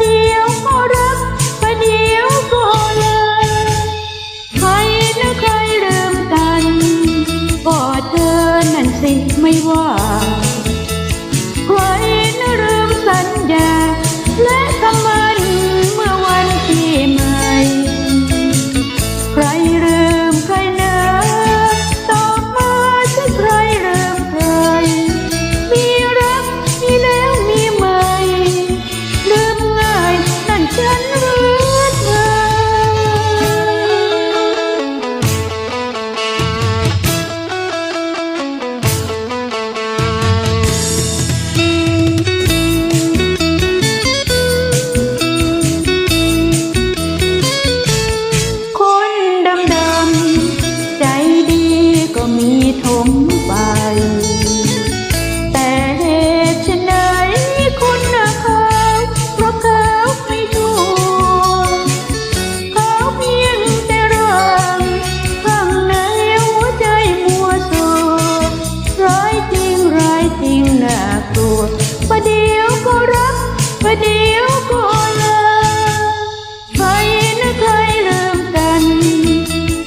เดียวก็รักปเดียวก็เลย ใครนะใครเริ่มกัน ก็เธอนั่สิไม่ว่า ประเดี๋ยวก็รักประเดี๋ยวก็เลิกใครนะใครลืมกัน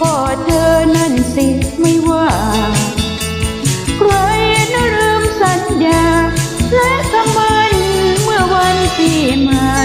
ก็เธอนั่นสิไม่ว่าใครนะลืมสัญญา และคำมันเมื่อวันปีใหม่